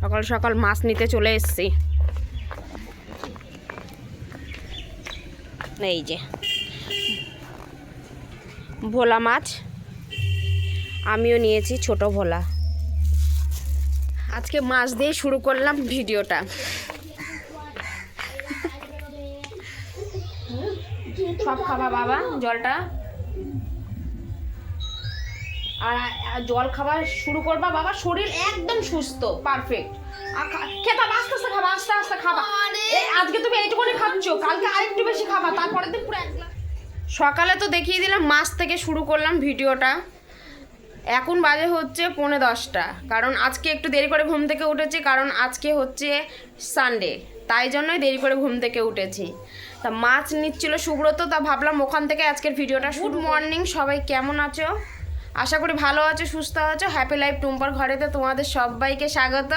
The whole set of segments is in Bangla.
সকাল সকাল মাছ নিতে চলে এসছি। এই যে। ভোলা মাছ। আমিও নিয়েছি ছোট ভোলা। আজকে মাছ দিয়ে শুরু করলাম ভিডিওটা। সব খাবা বাবা, জলটা। আর জল খাওয়া শুরু করবা বাবা শরীর একদম সুস্থ পারফেক্ট খেতা আস্তে আস্তে খাবা আস্তে আস্তে খাবা। আজকে তুমি এইটুকুনি খাচ্ছ কালকে আরেকটু বেশি খাবা তারপরের দিন পুরো এক সকালে তো দেখিয়ে দিলাম মাছ থেকে শুরু করলাম ভিডিওটা। এখন বাজে হচ্ছে পৌনে দশটা। কারণ আজকে একটু দেরি করে ঘুম থেকে উঠেছি কারণ আজকে হচ্ছে সানডে তাই জন্যই দেরি করে ঘুম থেকে উঠেছি। তা মাছ নিচ্ছিল সুব্রত তা ভাবলাম ওখান থেকে আজকের ভিডিওটা গুড মর্নিং সবাই কেমন আছো? আশা করি ভালো আছো, সুস্থ আছো। হ্যাপি লাইফ টুম্পার ঘরেতে তোমাদের সবাইকে স্বাগত।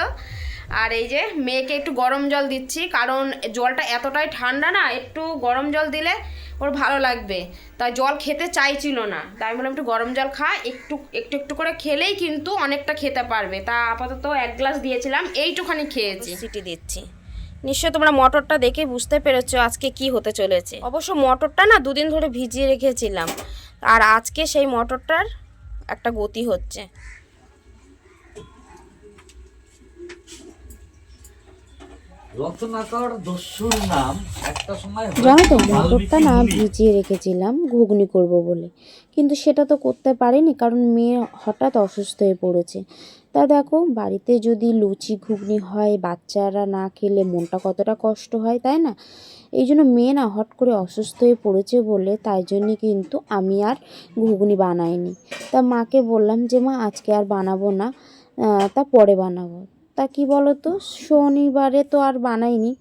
আর এই যে মেয়েকে একটু গরম জল দিচ্ছি, কারণ জলটা এতটাই ঠান্ডা না, একটু গরম জল দিলে ওর ভালো লাগবে। তাই জল খেতে চাইছিল না, তাই আমি বললাম একটু গরম জল খা, একটু একটু একটু করে খেলেই কিন্তু অনেকটা খেতে পারবে। তা আপাতত এক গ্লাস দিয়েছিলাম, এইটুখানি খেয়েছি। সিটি দিচ্ছি। নিশ্চয় তোমরা মটরটা দেখে বুঝতে পেরেছ আজকে কি হতে চলেছে। অবশ্য মটরটা না দুদিন ধরে ভিজিয়ে রেখেছিলাম। আর আজকে সেই মটরটার একটা গতি হচ্ছে। রত্নাকর দস্যুর নাম একটা সময় জানো তো মটরটা না ভিজিয়ে রেখেছিলাম ঘুগনি করব বলে। কিন্তু সেটা তো করতে পারিনি কারণ মেয়ে হঠাৎ অসুস্থ হয়ে পড়েছে। তা দেখো বাড়িতে যদি লুচি ঘুগনি হয় বাচ্চারা না খেলে মনটা কতটা কষ্ট হয় তাই না? এই জন্য মেয়ে না হট করে অসুস্থ হয়ে পড়েছে বলে তাই জন্যে কিন্তু আমি আর ঘুগনি বানাইনি। তা মাকে বললাম যে, মা, আজকে আর বানাবো না তা পরে বানাবো। তা কী বলো তো শনিবারে তো আর বানাইনি।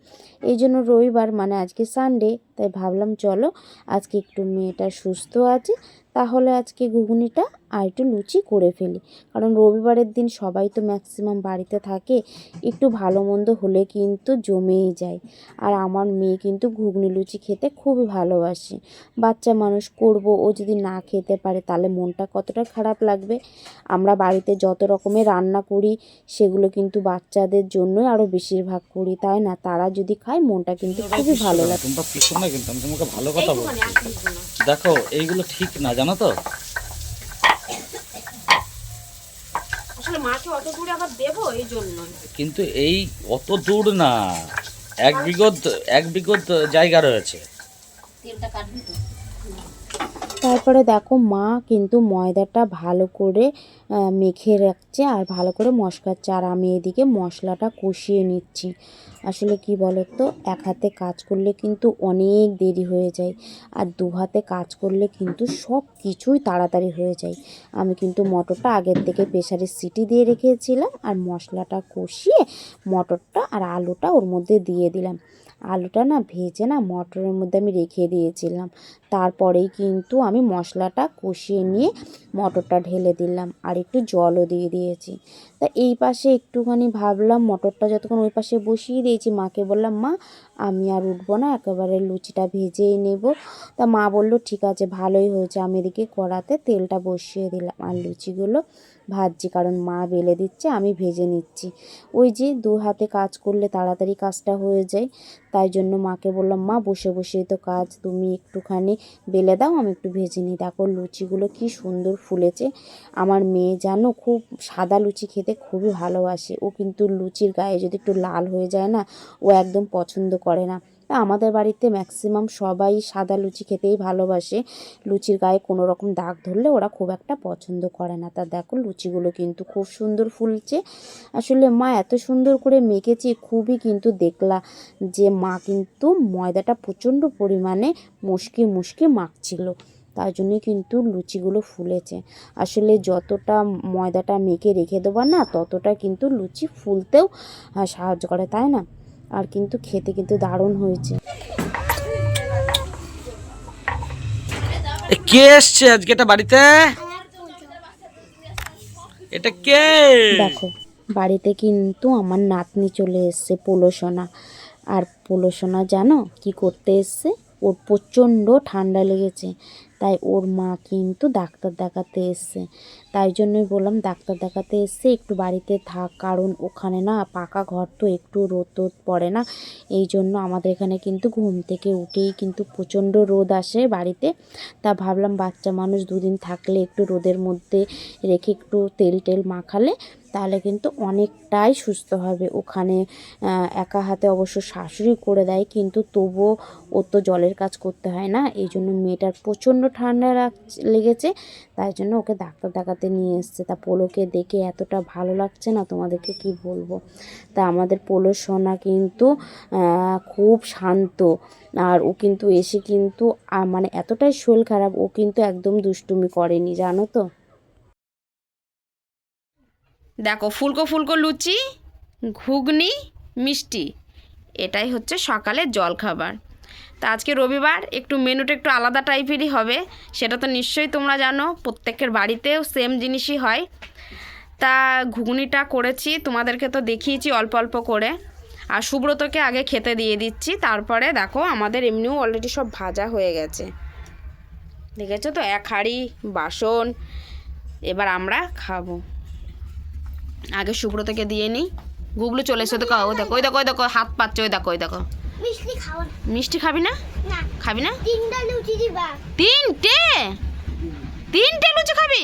এই জন্য রবিবার মানে আজকে সানডে তাই ভাবলাম চলো আজকে একটু মেয়েটা সুস্থ আছে তাহলে আজকে ঘুগনিটা আর একটু লুচি করে ফেলি। কারণ রবিবারের দিন সবাই তো ম্যাক্সিমাম বাড়িতে থাকে একটু ভালো মন্দ হলে কিন্তু জমেই যায়। আর আমার মেয়ে কিন্তু ঘুগনি লুচি খেতে খুবই ভালোবাসে। বাচ্চা মানুষ করব ও যদি না খেতে পারে তাহলে মনটা কতটা খারাপ লাগবে? আমরা বাড়িতে যত রকমের রান্না করি সেগুলো কিন্তু বাচ্চাদের জন্যই আরও বেশিরভাগ করি তাই না? তারা যদি খায় মনটা কিন্তু খুবই ভালো লাগে। কিন্তু আমি তোমাকে ভালো কথা বলছি। দেখো এইগুলো ঠিক না জানো তো? কিন্তু এই অত দূর না এক বিগত এক বিগত জায়গা রয়েছে। তারপরে দেখো মা কিন্তু ময়দাটা ভালো করে মেখে রাখছে আর ভালো করে মশকাচ্ছে। আর আমি এদিকে মশলাটা কষিয়ে নিচ্ছি। আসলে কি বলো তো এক হাতে কাজ করলে কিন্তু অনেক দেরি হয়ে যায় আর দু হাতে কাজ করলে কিন্তু সব কিছুই তাড়াতাড়ি হয়ে যায়। আমি কিন্তু মটরটা আগের থেকে প্রেসারে সিটি দিয়ে রেখেছিলাম আর মশলাটা কষিয়ে মটরটা আর আলুটা ওর মধ্যে দিয়ে দিলাম। আলুটা না ভেজে না মটরের মধ্যে আমি রেখে দিয়েছিলাম। তারপরেই কিন্তু আমি মশলাটা কষিয়ে নিয়ে মটরটা ঢেলে দিলাম আর একটু জলও দিয়ে দিয়েছি। তা এই পাশে একটুখানি ভাবলাম মটরটা যতক্ষণ ওই পাশে বসিয়ে দিয়েছি, মাকে বললাম, মা, আমি আর উঠবো না, একেবারে লুচিটা ভেজেই নেব। তা মা বলল, ঠিক আছে, ভালোই হয়েছে। আমি এদিকে কড়াতে তেলটা বসিয়ে দিলাম আর লুচিগুলো ভাজছি, কারণ মা বেলে দিচ্ছে, আমি ভেজে নিচ্ছি। ওই যে দু হাতে কাজ করলে তাড়াতাড়ি কাজটা হয়ে যায়, তাই জন্য মাকে বললাম, মা, বসে বসেই তো কাজ, তুমি একটুখানি বেলে দাও, আমি একটু ভেজে নিই। দেখো লুচিগুলো কি সুন্দর ফুলেছে। আমার মেয়ে জানো খুব সাদা লুচি খেতে খুবই ভালোবাসে। ও কিন্তু লুচির গায়ে যদি একটু লাল হয়ে যায় না, ও একদম পছন্দ করে না। তা আমাদের বাড়িতে ম্যাক্সিমাম সবাই সাদা লুচি খেতেই ভালোবাসে। লুচির গায়ে কোনো রকম দাগ ধরলে ওরা খুব একটা পছন্দ করে না। তা দেখো, লুচিগুলো কিন্তু খুব সুন্দর ফুলছে। আসলে মা এত সুন্দর করে মেখেছি, খুবই কিন্তু দেখলা যে মা কিন্তু ময়দাটা প্রচণ্ড পরিমাণে মুশকি মুশকি মাখছিল। তার জন্যই কিন্তু লুচিগুলো ফুলেছে। আসলে যতটা ময়দাটা মেখে রেখে দেবা না, ততটা কিন্তু লুচি ফুলতেও সাহায্য করে, তাই না? আর কিন্তু খেতে কিন্তু দারুণ হয়েছে। কে এসছে আজকে এটা বাড়িতে? এটা কে? দেখো বাড়িতে কিন্তু আমার নাতনি চলে এসছে পোলোসোনা। আর পোলোসোনা জানো কি করতে এসছে? ওর প্রচণ্ড ঠান্ডা লেগেছে তাই ওর মা কিন্তু ডাক্তার দেখাতে এসছে। তাই জন্যই বললাম, ডাক্তার দেখাতে এসে একটু বাড়িতে থাক। কারণ ওখানে না পাকা ঘর তো একটু রোদ টোদ পড়ে না। এই জন্য আমাদের এখানে কিন্তু ঘুম থেকে উঠেই কিন্তু প্রচণ্ড রোদ আসে বাড়িতে। তা ভাবলাম বাচ্চা মানুষ দুদিন থাকলে একটু রোদের মধ্যে রেখে একটু তেল টেল মাখালে তাহলে কিন্তু অনেকটাই সুস্থ হবে। ওখানে একা হাতে অবশ্য শাশুড়ি করে দেয়, কিন্তু তবুও ওর তো জলের কাজ করতে হয় না। এই জন্য মেয়েটার প্রচণ্ড ঠান্ডা লাগ- লেগেছে। তাই জন্য ওকে ডাক্তার দেখাতে নিয়ে এসছে। তা পোলোকে দেখে এতটা ভালো লাগছে না, তোমাদেরকে কি বলব? তা আমাদের পোলোর সোনা কিন্তু খুব শান্ত। আর ও কিন্তু এসে কিন্তু মানে এতটাই শরীর খারাপ, ও কিন্তু একদম দুষ্টুমি করেনি, জানো তো? দেখো, ফুলকো ফুলকো লুচি, ঘুগনি, মিষ্টি, এটাই হচ্ছে সকালের জলখাবার। তা আজকে রবিবার, একটু মেনুটা একটু আলাদা টাইপেরই হবে, সেটা তো নিশ্চয়ই তোমরা জানো, প্রত্যেকের বাড়িতেও সেম জিনিসই হয়। তা ঘুগনিটা করেছি, তোমাদেরকে তো দেখিয়েছি অল্প অল্প করে। আর সুব্রতকে আগে খেতে দিয়ে দিচ্ছি, তারপরে দেখো আমাদের এমনিও অলরেডি সব ভাজা হয়ে গেছে। দেখেছ তো? এক হাঁড়ি, বাসন, এবার আমরা খাব। আগে সুব্রতকে দিয়ে নিই। গুগলু চলে এসে দেখো, ওই দেখো ওই দেখো ওই দেখো, হাত পাচ্ছে, ওই দেখো ওই দেখো। মিষ্টি খাও না। মিষ্টি খাবি না? না। খাবি না? তিনটা লুচি দিবা। তিনটে? তিনটে লুচি খাবি?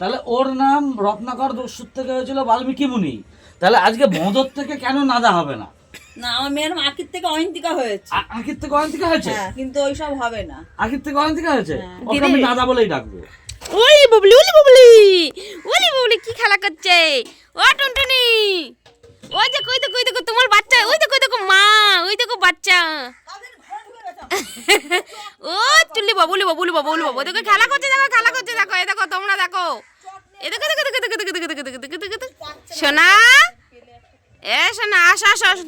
তাহলে ওর নাম রত্নাকর দস্যুর থেকে হয়েছিল বাল্মীকি মুনি। তাহলে আজকে মদর থেকে কেন নাদা হবে না? না আমার মেয়ের আখির থেকে অয়ন্তিকা হয়েছে। আ- আখির থেকে অয়ন্তিকা হয়েছে? হ্যাঁ কিন্তু ওইসব হবে না। আখির থেকে অয়ন্তিকা হয়েছে? ওকে আমি নাদা বলেই ডাকবো। ওলি বুবলি ওলি বুবলি ওলি বুবলি কি খেলা করছে? ও টুনটুনি ওই দেখো ওই দেখো ওই দেখো তোমার বাচ্চা ওই দেখো ওই দেখো মা ওই দেখো বাচ্চা। ও চুলি বাবুলি বাবুলি বাবুলি বাবু দেখো খেলা করছে দেখো খেলা সোনা? এ সোনা আসো আসো আসো।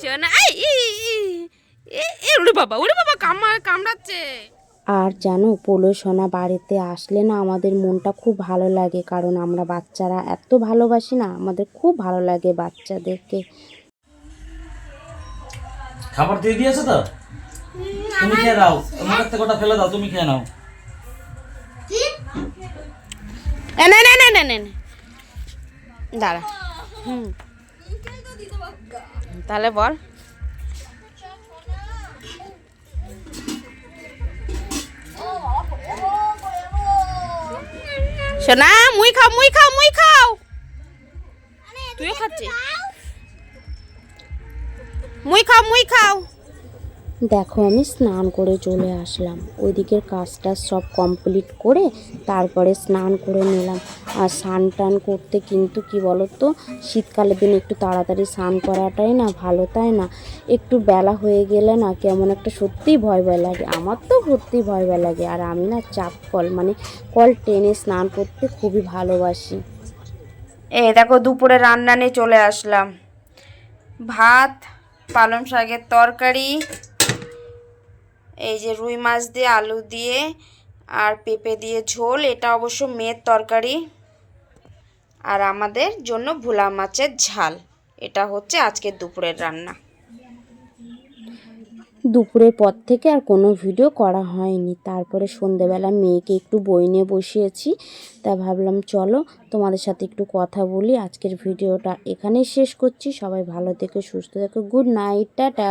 সোনা ওরে বাবা ওরে বাবা কামড়া কামড়াচ্ছে। আর জানো পোলো সোনা বাড়িতে আসলে না আমাদের মনটা খুব ভালো লাগে কারণ আমরা বাচ্চারা এত ভালোবাসি না আমাদের খুব ভালো লাগে বাচ্চাদেরকে। খাবার দিয়ে দিয়েছে তো? তুমি খেয়ে দাও মুখের থেকে ওটা ফেলে দাও তুমি খেয়ে নাও। না না না না না না। দাঁড়া হুম তাহলে বল সোনা মুই খাও মুই খাও মুই খাও তুইও খাচ্ছিস মুই খাও মুই খাও দেখো, আমি স্নান করে চলে আসলাম। ওইদিকের কাজটা সব কমপ্লিট করে তারপরে স্নান করে নিলাম। আর স্নান টান করতে কিন্তু কি বলতো, শীতকালের দিন একটু তাড়াতাড়ি স্নান করাটাই না ভালো, তাই না? একটু বেলা হয়ে গেলে না কেমন একটা সত্যিই ভয় ভয় লাগে। আমার তো সত্যিই ভয় ভয় লাগে। আর আমি না চাপ কল মানে কল টেনে স্নান করতে খুবই ভালোবাসি। এই দেখো, দুপুরে রান্না নিয়ে চলে আসলাম। ভাত, পালং শাকের তরকারি এই যে রুই মাছ দিয়ে আলু দিয়ে আর পেঁপে দিয়ে ঝোল, এটা অবশ্য মেয়ের তরকারি। আর আমাদের জন্য ভোলা মাছের ঝাল, এটা হচ্ছে আজকের দুপুরের রান্না। দুপুরের পর থেকে আর কোনো ভিডিও করা হয়নি। তারপরে সন্ধেবেলা মেয়েকে একটু বই নিয়ে বসিয়েছি, তা ভাবলাম চলো তোমাদের সাথে একটু কথা বলি। আজকের ভিডিওটা এখানেই শেষ করছি। সবাই ভালো থেকো, সুস্থ থেকো, গুড নাইট, টাটা।